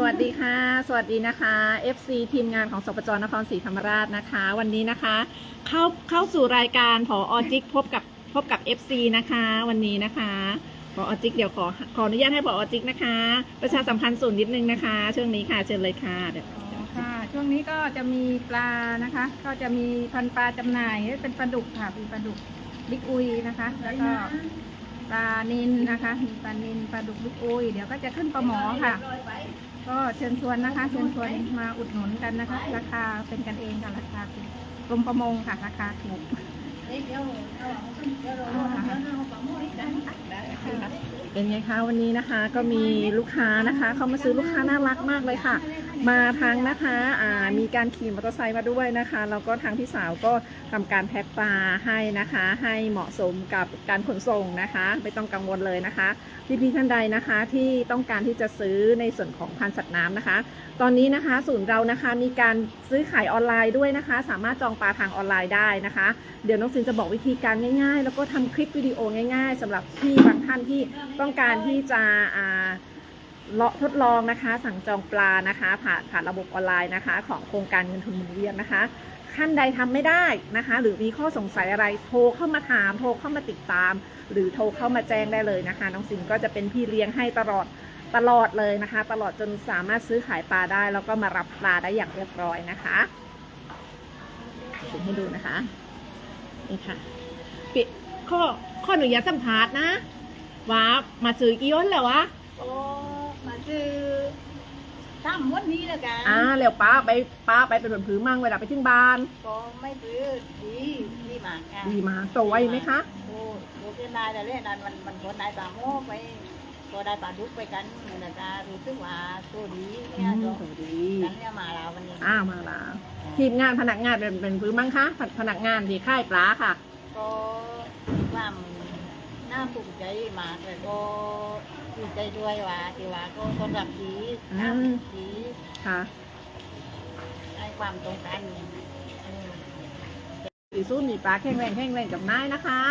สวัสดีค่ะ สวัสดีนะคะ FC ทีมงานของสปจนครศรีธรรมราชนะคะ วันนี้นะคะ เข้าเข้าสู่รายการผออจิกพบกับพบกับ FC นะคะ วันนี้นะคะผออจิกเดี๋ยวขอขออนุญาตให้ผออจิกนะคะ ประชาสัมพันธ์ศูนย์นิดนึงนะคะ ช่วงนี้ค่ะเชิญเลยค่ะเดี๋ยวอ๋อค่ะช่วงนี้ก็จะมีปลานะคะ ก็จะมีพันธุ์ปลาจำหน่ายเป็นปลาดุกค่ะมีปลาดุกบิ๊กอุยนะคะ แล้วก็ปลานินนะคะมีปลานินปลาดุกบิ๊กอุยเดี๋ยวก็จะขึ้นปลาหมอค่ะ ก็เชิญชวนนะคะ เชิญชวนมาอุดหนุนกันนะคะ ราคาเป็นกันเองค่ะราคาถูกกรมประมงค่ะ ราคาถูก เป็นไงคะวันนี้นะคะก็มีลูกค้านะคะเข้ามาซื้อลูกค้าน่ารักมากเลยค่ะ มาทางนะคะอ่ามีการขี่มอเตอร์ไซค์มาด้วยนะคะแล้วก็ทางพี่สาวก็ทำการแพ็คปลาให้นะคะ ให้เหมาะสมกับการขนส่งนะคะ ไม่ต้องกังวลเลยนะคะพี่ๆท่านใดนะคะที่ต้องการที่จะซื้อในส่วนของพันธุ์สัตว์น้ำนะคะ ตอนนี้นะคะศูนย์เรานะคะมีการซื้อขายออนไลน์ด้วยนะคะ สามารถจองปลาทางออนไลน์ได้นะคะ เดี๋ยวน้องซินจะบอกวิธีการง่าย ๆ แล้วก็ทำคลิปวิดีโอง่าย ๆสำหรับที่บางท่านที่ต้องการที่จะเลาะทดลองนะคะ สั่งจองปลานะคะ ผ่านผ่านระบบออนไลน์นะคะ ของโครงการเงินทุนหมุนเวียนนะคะท่านใดทำไม่ได้นะคะ หรือมีข้อสงสัยอะไรโทรเข้ามาถาม โทรเข้ามาติดตาม หรือโทรเข้ามาแจ้งได้เลยนะคะ น้องซินก็จะเป็นพี่เลี้ยงให้ตลอดตลอดเลยนะคะ ตลอดจนสามารถซื้อขายปลาได้ แล้วก็มารับปลาได้อย่างเรียบร้อยนะคะซินให้ดูนะคะนี่ค่ะปิข้อข้ออนุญาตสัมภาษณ์นะ ว่ามาซื้อกี่ย้นแล้ววะโอ้มาซื้อตั้มวันนี้แล้วกันอ่าแล้วป้าไปป้าไปเป็นแบบผือมั่งเวลาไปถึงบ้านก็ไม่ซื้อดีดีมากค่ะดีมาโตไวไหมคะโอ้โหเป็นนายแต่เล่นนั้นมันมันคนนายปลาโมไปก็ได้ปลาดุกไปกันนี่นะจ๊ะรู้สึกว่าตัวดีอืเนี่ยมก็โตดีฉันเนี่ยมาแล้ววันนี้อ้าวมาละทีมงานพนักงานเป็นเป็นผือมั่งคะพพนักงานที่ค่ายปลาค่ะก็มีความ น่าภูมิใจมากแต่ก็ดีใจด้วยว่าที่ว่าก็ต้อนรับดีอืมน้ำดีค่ะให้ความตรงกันอืมสีสู้มีปลาแข็งแรงแข็งแรงกับนายนะคะ